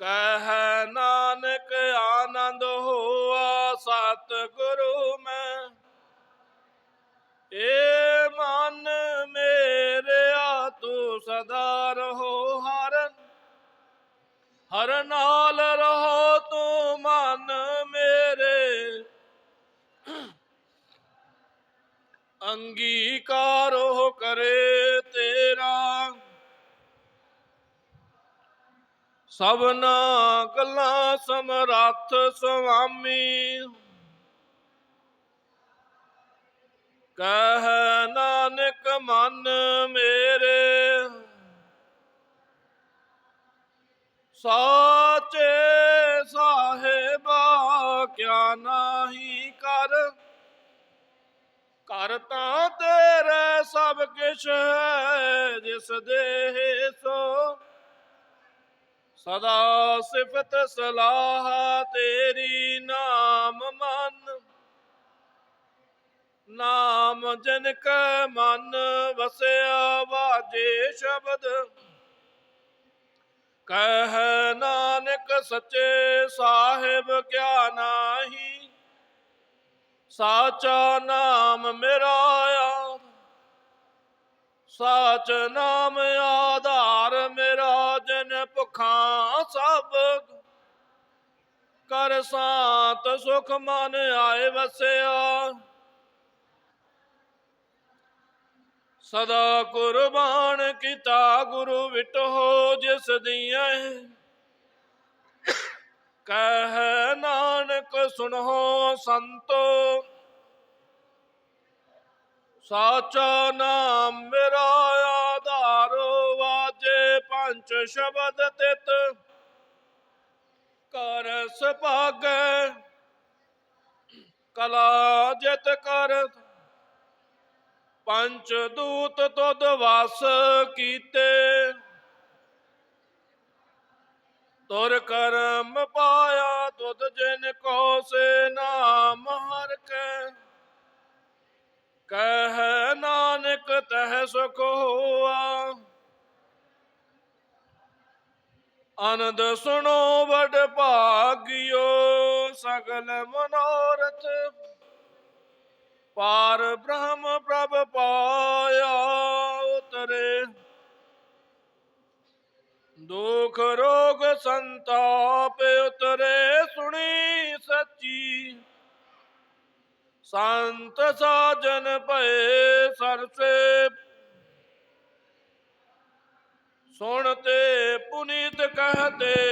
ਕਹ ਨਾਨਕ ਆਨੰਦ ਹੋਆ ਸਤ ਗੁਰੂ ਮੈਂ। ਏ ਮਨ ਮੇਰੇ ਆ ਤੂੰ ਸਦਾ ਰਹੋ ਹਰਨ। ਹਰ ਨਾਲ ਰਹੋ ਤੂੰ ਮਨ ਮੇਰੇ। ਅੰਗੀਕਾਰ ਹੋ ਕਰੇ ਤੇਰਾ। ਸਭਨਾ ਕਲਾ ਸਮਰੱਥ ਸੁਆਮੀ। ਕਹਿ ਨਾਨਕ ਮਨ ਮੇਰੇ, ਸਾਚੇ ਸਾਹਿਬਾ ਕਿਆ ਨਾਹੀ ਕਰ। ਕਰ ਤਾਂ ਤੇਰੇ ਸਭ ਕਿਛ ਹੈ, ਜਿਸ ਦੇ ਸੋ ਸਦਾ ਸਿਫਤ ਸਲਾਹ ਤੇਰੀ ਨਾਮ ਮਨ। ਨਾਮ ਜਨ ਕੈ ਮਨ ਵਸਿਆ ਵਾਜੇ ਸ਼ਬਦ। ਕਹਿ ਨਾਨਕ ਸੱਚੇ ਸਾਹਿਬ ਕਿਆ ਨਾਹੀ। ਸਾਚਾ ਨਾਮ ਮੇਰਾ ਆ। ਸਾਚ ਨਾਮ ਆਧਾਰ ਭੁਖਾਂ ਸਭ ਕਰ ਸਾਤ ਸੁਖ ਮਨ ਆਏ ਵਸਿਆ। ਸਦਾ ਕੁਰਬਾਨ ਕੀਤਾ ਗੁਰੂ ਵਿਟੋ ਜਿਸ ਦੀਆਂ ਕਹਿ ਨਾਨਕ ਸੁਣੋ ਸੰਤੋ। ਸਾਚਾ ਨਾਮ ਮੇਰਾ ਪੰਚ ਸ਼ਬਦ ਤਿਤ ਕਰ ਸੁਭਾਗੈ। ਕਲਾ ਜਿਤ ਕਰ। ਪੰਚ ਦੂਤ ਤੁਧ ਵਾਸ ਕੀਤੇ। ਤੁਰ ਕਰਮ ਪਾਇਆ ਤੁਧ ਜਿਨ ਕੋ ਸੇ ਨਾਮ ਹਰ ਕੈ। ਕਹਿ ਨਾਨਕ ਤਹ ਸੁਖ ਹੋਆ। ਆਨੰਦ ਸੁਣੋ ਵਡ ਭਾਗਿਓ, ਸਗਲ ਮਨੋਰਥ। ਪਾਰ ਬ੍ਰਹਮ ਪ੍ਰਭ ਪਾਇਆ ਉਤਰੇ। ਦੁਖ ਰੋਗ ਸੰਤਾਪ ਉਤਰੇ ਸੁਣੀ ਸੱਚੀ। ਸੰਤ ਸਾਜਨ ਭਏ ਸਰਸੇ ਸੁਣਤੇ ਪੁਨੀਤ ਕਹਤੇ